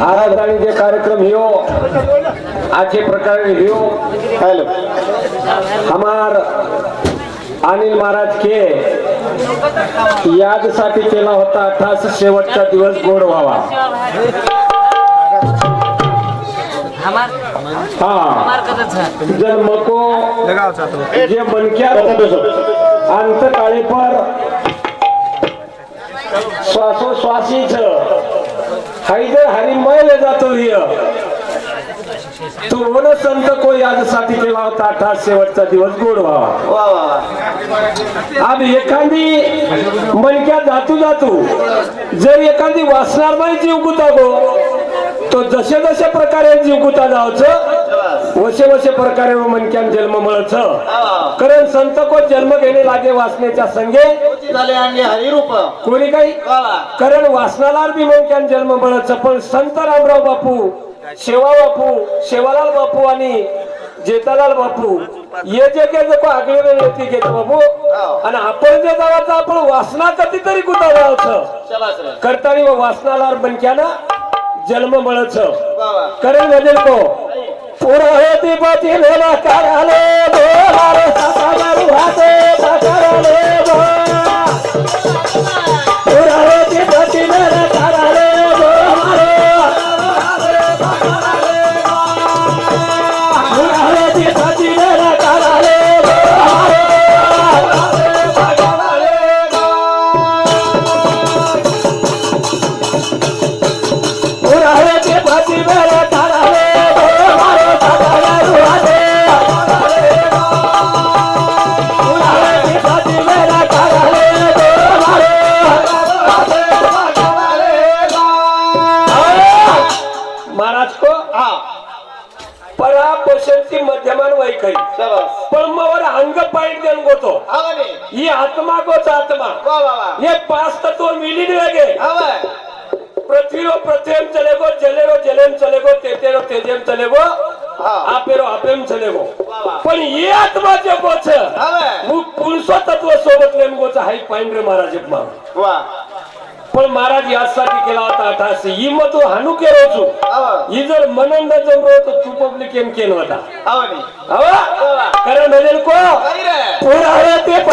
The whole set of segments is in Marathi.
जे कार्यक्रम हियो आजचे प्रकार हियो हॅलो. हमार अनिल महाराज के यादसाठी केला होता अठास शेवटचा दिवस गोड व्हावा. हमार हा. हमार कदच है. जन्म को जे मनक्या अंत काळे पर श्वासोश्वासीच हायदर हरिमय जातो हिय तू वन संत को यादसाठी केला होता अठास शेवटचा दिवस गोड व्हावा आज एखादी मनक्या जातू जातू जर एखादी वाचणार जीव गुतागो तो जसे जसे प्रकारे जीव गुता जावचं वसे वसे प्रकारे मनक्यान जन्म मळच. कारण संत को जन्म घेणे लागे वाचण्याच्या संगे. झाले आणि हरिरूप. कोणी काही? कारण वाचनाला बी मनक्यान जन्म मळच पण संत रामराव बापू शेवा बापू शेवालाल बापू आणि जेतालाल बापू हे जे काही लोक आगळे वेगळे घेत बापू. आणि आपण जे जावाचं आपण वासना कधीतरी कुठं जायचं करताना वासनाला बनक्यानं जन्म वा करण गजेल को. पुरहती पती भेला कराले बोलारे सासागारू हाते साकाराले बो पुरहती पती भेला कराले बोलारे पुरहती हा आपेरो आपेम चलेगो वा वा पण ये आत्मा जे गोच हवा मग पुरुषो तत्व सोबत लेम गोच हाई पाईन रे महाराज मा वा पण महाराज यासाठी केला होता अठासे ही मग तू हानू केलो छू हवा ही जर मनन न जमलो तर तू पब्लिक एम केन होता हवा रे हवा कारण भजेल को काय रे पुरावे ते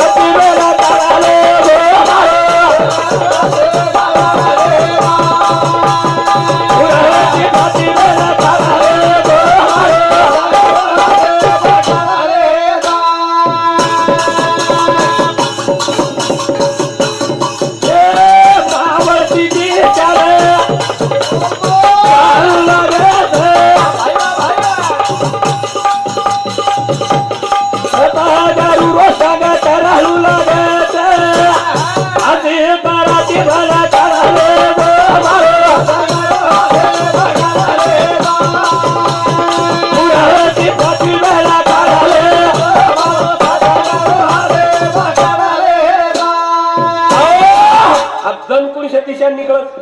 दिशा निकळत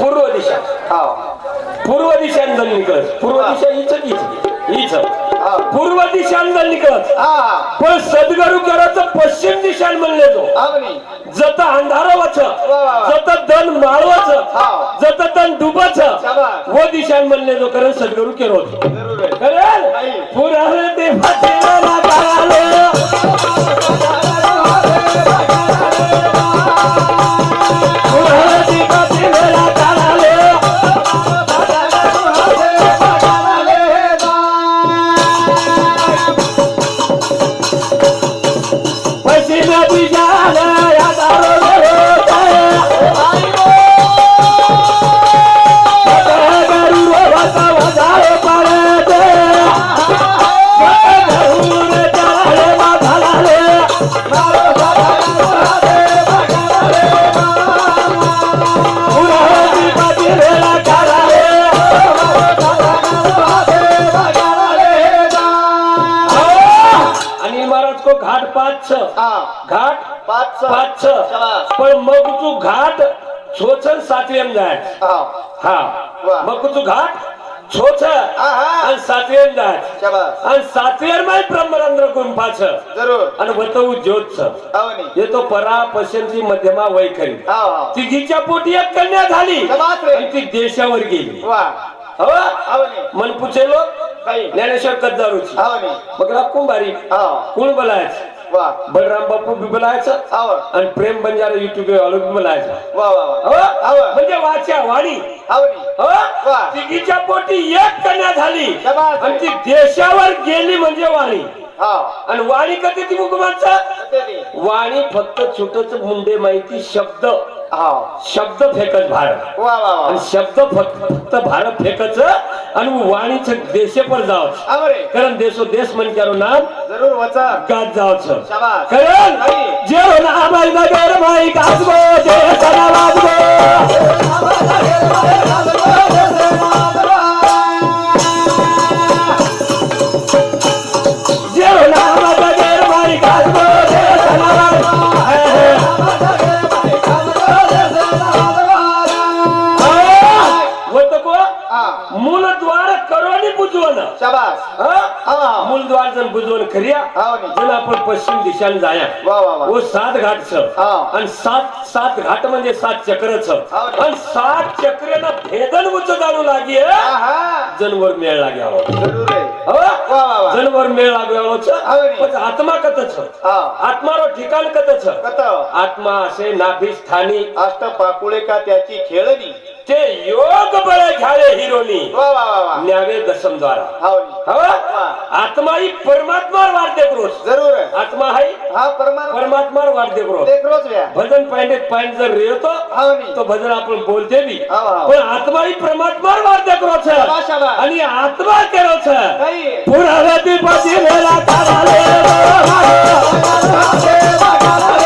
पूर्व दिशा. हा. पूर्व दिशान जण निकळत पूर्व दिशा हीच हीच पूर्व दिशान जण निकळत हा. पण सदगरू करायचं पश्चिम दिशान म्हणले तो. जत अंधारावच वा, वा. जत दन माळवच हा. जत दन डुबच. व दिशान म्हणले जो कारण सद्गुरु केलो जरूर आहे. करेल पाच छ शाबास. पण मग तू घाट छोचन सातव्याम जाय हा. हा. मग तू घाट छोच आहा. आणि सातवेर दाट शाबास. आणि सातवेर माय ब्रह्मरंध्र गुंफाच जरूर. आणि वतऊ ज्योतच आवनी येतो परा पश्चिमची मध्यमा वैखरी. हाव हाव तिघीच्या पोटी एक कन्या झाली. ती देशावर गेली. हो? मन पुचे लोक ज्ञानेश्वर कद्दारूची. आवनी मग कुंभारी हाव कोण बोलायचं? वा. बलराम बापू बी बोलायचं आव आणि प्रेम बंजारा युट्यूब वालो बी बोलायचं. हो? म्हणजे वाच्या वाणी हो? तिघीच्या पोटी एक कन्या झाली. आणि ती देशावर गेली म्हणजे वाणी आणि वाणी कधी ती ते. वाणी फक्त छोटच मुंडे माहिती शब्द. शब्द फेकत भारत. वा वा वा. आणि शब्द फक्त फक्त भारत फेकच आणि वाणीच देशे पर रे कारण देशो देश म्हणजे नाम जरूर वचा. गात कारण. जे देशाला वाजगो पश्चिम दिशाने जाया वा वा वा. वो सात घाट छ हा. आणि सात सात घाट म्हणजे सात चक्र छ हा. आणि सात चक्रना भेदन उच्च जाणू लागी आहा. जनवर मेळ लाग्यावो जरूर रे हो? वा वा वा. जनवर मेळ छ हा. पण आत्मा कत छ हा. आत्मारो ठिकाण कत छ कत. आत्मा असे नाभी स्थानी अष्ट पाकुळे का त्याची खेळणी? ते योग बळ घ्यावे हिरोनी. न्यावे दसम द्वारा. हो? आत्मा ही परमात्मा वाढते क्रोश जरूर. आत्मा हाय हा परमात्मा. वाढते क्रोश देख रोज व्या. भजन पाहिजे पाहिजे जर नी. तो भजन आपण बोलते हाव पण आत्मा ही परमात्मा वाढते शाबास. आणि आत्मा काही. पुरावे पुरावे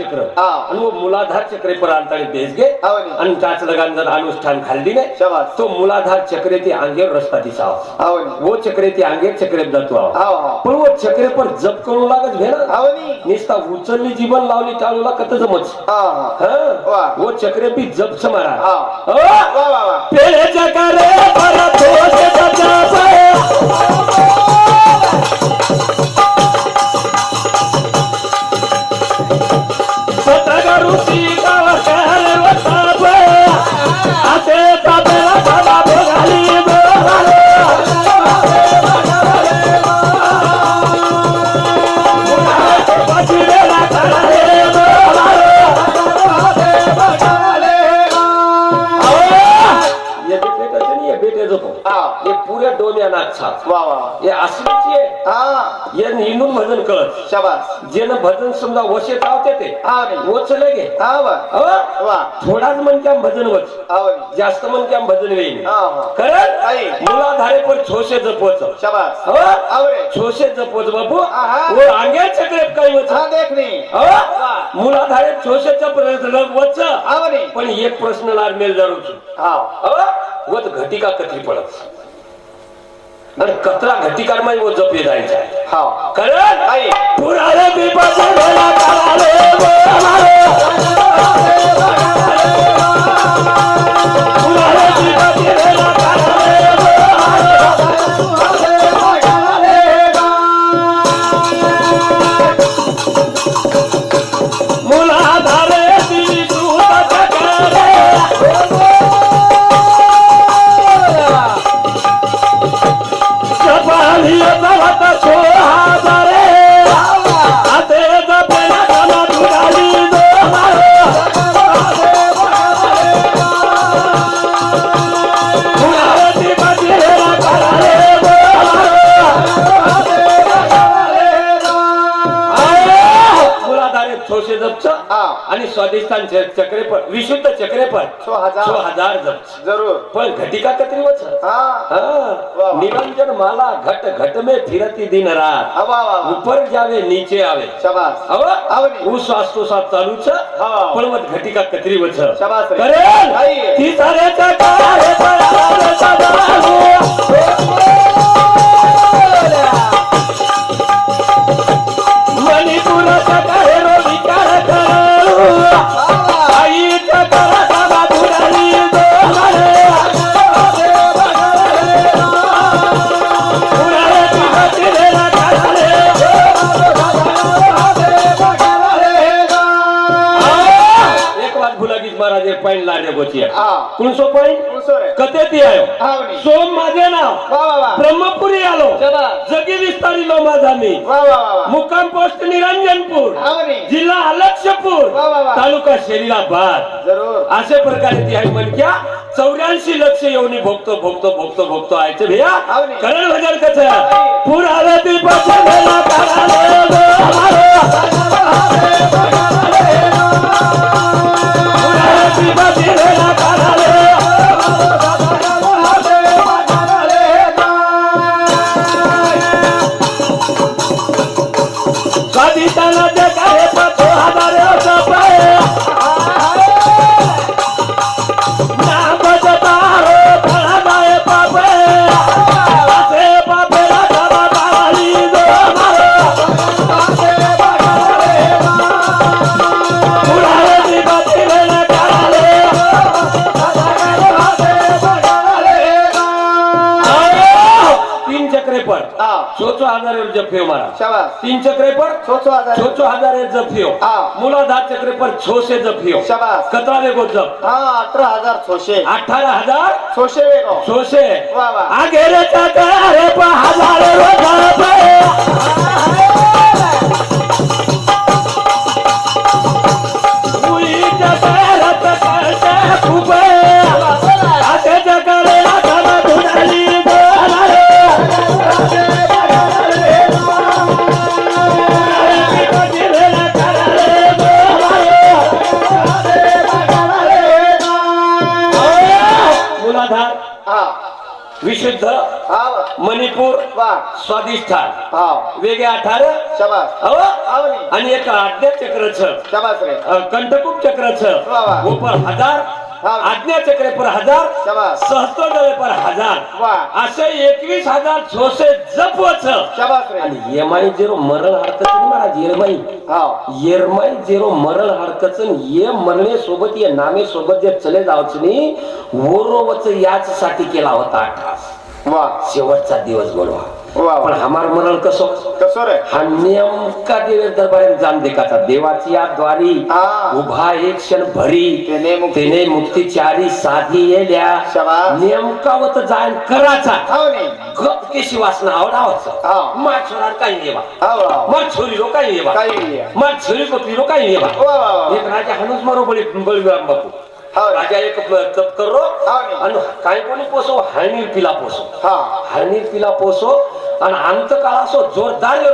मुलाधार चक्र. आणि वो मुलाधार चक्रे पर आणताना देश गे. हाव नी. आणि त्याच लगान जर अनुष्ठान खाल्ली नाही शाबास. तो मुलाधार चक्रे ते अंगेवर रस्ता दिसावा. वो चक्रे ते अंगे चक्रे जातो पण वो चक्रे पर जप करू लागत घे ना. निस्ता उचलली जीवन लावली टाळूला कत जमच. वा. चक्रे बी जपच मारा? वा वा वा. पेळे चक्रे पर दोष जप समजा वशे लावते ते. वचले गे थोडाच म्हणक्याम भजन वच. जास्त म्हणक्याम भजन वेईन कारण. मुलाधारे पर छोशे जपवच. हो? छोशे जपवच बापू. आहा. वो आंगे चक्रेत काही वच? मुलाधारे छोशेचा वच. पण एक प्रश्न लार मेल जरूर हाव वत घटिका कथी पडत? आणि कतरा घटिकारमध्ये वो जप जायचा हाव कारण! पुराणे पिपाचे काढाले बोलाले. पुराणे पिपाचे काढाले सोळशे जपच आणि स्वादिष्ठान चक्रेपण विशुद्ध चक्रेपण. हजार. जप जरूर. पण घटिका कत्री वच निरंजन माला घट घट में फिरती दिन रात. ऊपर जावे नीचे आवे. ऊस वास्तू सात चालूच. पण मग घटिका कत्रीवच करेल? ती साऱ्याच्या मणिपुराचा आयो सोम माझे नाव. ब्रह्मपुरी आलो. जगी विस्तारिलो माझा मी मुक्काम पोस्ट निरंजनपूर. जिल्हा अलक्षपूर तालुका शरीराबाद अशा प्रकारे ती आहे चौऱ्याऐंशी लक्ष येऊन भोगतो भोगतो भोगतो भोगतो आयचं भैया. करण भजन कसं पूर आला जप्यो मारा तीन चक्रे पर सो हजार हा. मुलाधार चक्रे पर छो से जप्यो शाबास. कतरा वेगो जप. हा अठरा हजार छोशे अठारह हजार छोशे वेगो. वा आगे रे चक्रे पर हजार रुपये मुलीच्या स्वादिष्ठान हा अठार शाबास. आवनी आणि एक आज्ञा चक्र छ शाबास रे. कंटकूप चक्र छ वा वा. ऊपर हजार. हा. आज्ञा चक्र पर हजार. शाबास. सहस्त्र पर हजार. असे एकवीस हजार छोसे जपवच. शाबास रे. आणि एमाई जेरो मरण हाडकच महाराज येरमाई. हा येरमाई जेरो मरण हाडकच ये मरणे सोबत ये नामे सोबत जे चले जावच नी वोरोवच याच साठी केला होता वा. शेवटचा दिवस बोलवा. पण वा हमार मरण कसो? कसो रे? हा नेमका देवे दरबारात जाण देखाचा देवाची या द्वारी हा. उभा एक क्षण भरी तेने मुक्ती. चारी साधी येल्या. नेमका वत जाण कराचा. गप केशी वासना हा. आवडावचं मार छोरार काही येवा हा मार छोरी रो काही नाही. मार छोरी पत्नी रो काही येवा वा वा वा. एक राजा हनुस मारो बळी बळीराम बापू हा राजा एक तप करो. हा. आणि काय कोणी पोसो? हळणीर पिला पोसो. हा. हळणीर पिला पोसो. आणि अंत काळ असो जोरदार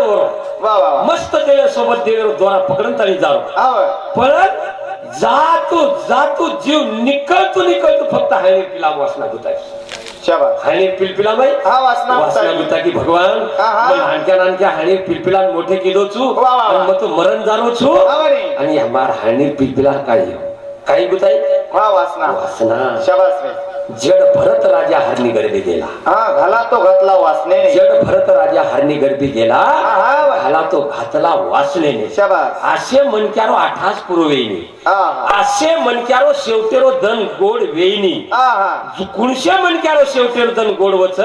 वा मस्त देवे सोबत देवे द्वारा पकडून तरी जाऊ हा. पण जातू जातू जीव निकळतो निकळतो फक्त हायने पिला वासना शाबास. हायने पिलपिला बाई. हा वासना वासना होता. की भगवान. हा, हा. हाणक्या नाणक्या हाणे पिलपिला मोठे केलो. आणि मग तो मरण जारो छू आणि हमार हाणे पिलपिला काय काही गुताई? हा वासना. वासना. शाबास जड भरत राजा हरणी गर्भी गेला. हा घाला तो घातला वासनेने जड भरत राजा हरणी गर्भी गेला. घाला तो घातला शाबास. असे मनक्यारो आठास पुरवेईनी हा हा. असे मनक्यारो शेवटेरो धन गोड वेईनी हा हा. कुणशे मनक्यारो शेवटेरो धन गोड वच?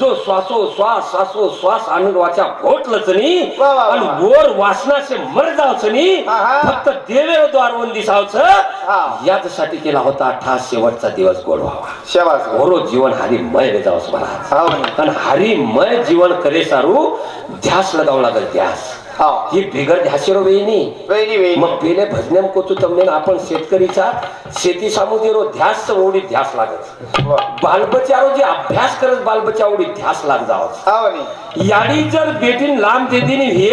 जो श्वासो श्वास सासो श्वास आनंद वाचा घोटलच नी वा, वा, वा. आणि वर वासनाचे मर जावच नी हा, हा. फक्त देवेरो द्वारवून दिसावच हा. याचसाठी केला होता अठास शेवटचा दिवस गोड व्हावा शाबास रे. जीवन हरिमय जावस महाराज आवनी आणि हरिमय जीवन करे सारू ध्यास लगावं लागल ध्यास ही. बिघड हसिरो वेणी मग पेले भजन्याम कोतू तमने आपण शेतकरीचा शेती सामुजेरो ध्यास ओढी ध्यास लागत. बालबचारो जे अभ्यास करत बालबच्या ओढी ध्यास लाग जावत याडी जर बेटीन लांब देतीन हे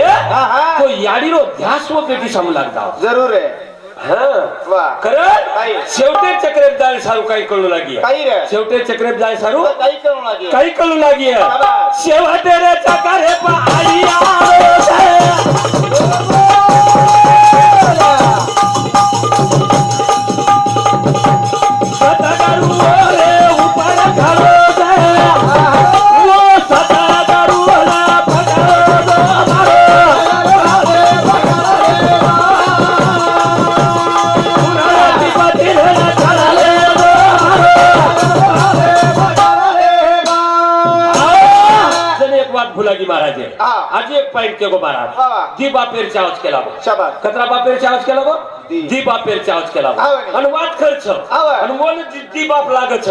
तो याडीरो ध्यास व बेटी सामू लाग जावत जरूर आहे. कारण शेवटे चक्रेप जाय सारू काही कळू लागी शेवटे चक्रेप जाय सारू काही कळू लागी काही कळू लागी शेवटे रे चक्रे आई दी बापेरच्या आवाज केला गो शाबास. कतरा बापेरच्या आवाज केला गो दी. बापेरच्या आवाज केला हा. आणि वाट खर्च हा. आणि मोल दी बाप लागत.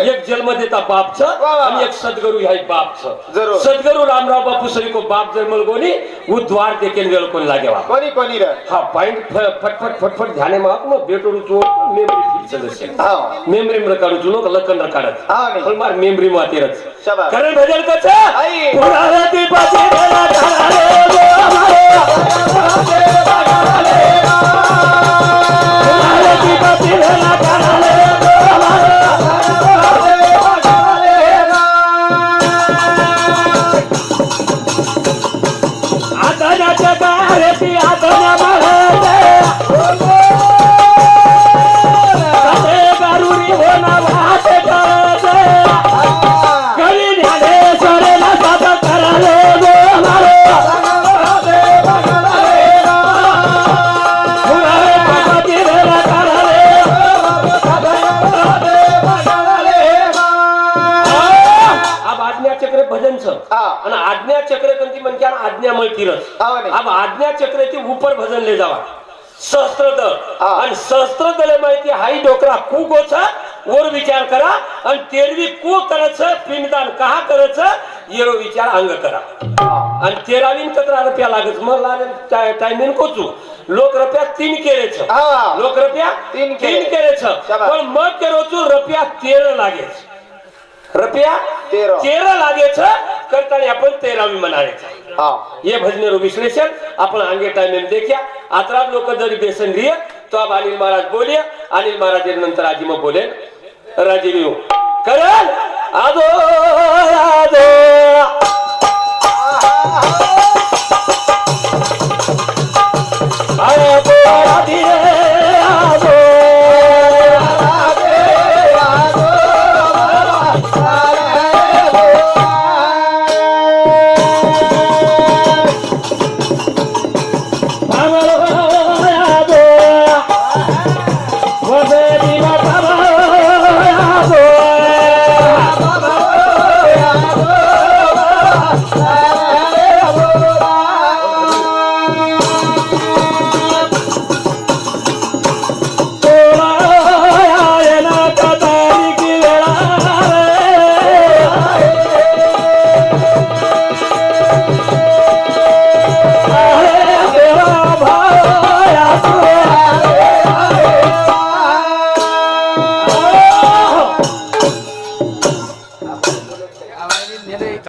एक जन्म देता वा, वा. आणि एक सद्गुरु ह्या बापच जरूर. सद्गुरु रामराव बापू सरी को बाप जन्मल गोनी वो द्वार देखील वेळ कोण लागेवा कोणी कोणी रे हा पॉइंट फटफट फटफट ध्याने माग मग बेटो रुचो मेमरी फिर सदस्य हा मेमरी मर काढू चुनो लकन हा, वहिनी. पण मार मेमरी मातेरच. कारण भजन कच ढाले गो आज्ञा चक्र कंती म्हणजे आज्ञा. अब आज्ञा चक्राची उपर भजनले जावा सहस्त्र हा. आणि सहस्त्र दळ माहिती हाई डोकरा कू गोचा वर विचार करा आणि तेरवी को करायचं पिंडदान कहा करायचं येरो विचार अंग करा आणि तेरावीन कतरा रुपया लागत मग लागेल टायमिंग कोचू लोक रुपया तीन केलेच हा. लोक रुपया तीन केले. केलेच. पण मग केरोचू रुपया तेर लागेच रुपया तेरा. तेरावी म्हणायचं. हा. ये विश्लेषण आपण आगे टाइम में देखिया. अतरा लोक जरी बेसन लिए तो अब अनिल महाराज बोलिए अनिल महाराज नंतर आजी में बोले राजीव येऊ. करण! आदो आदो अरे बोला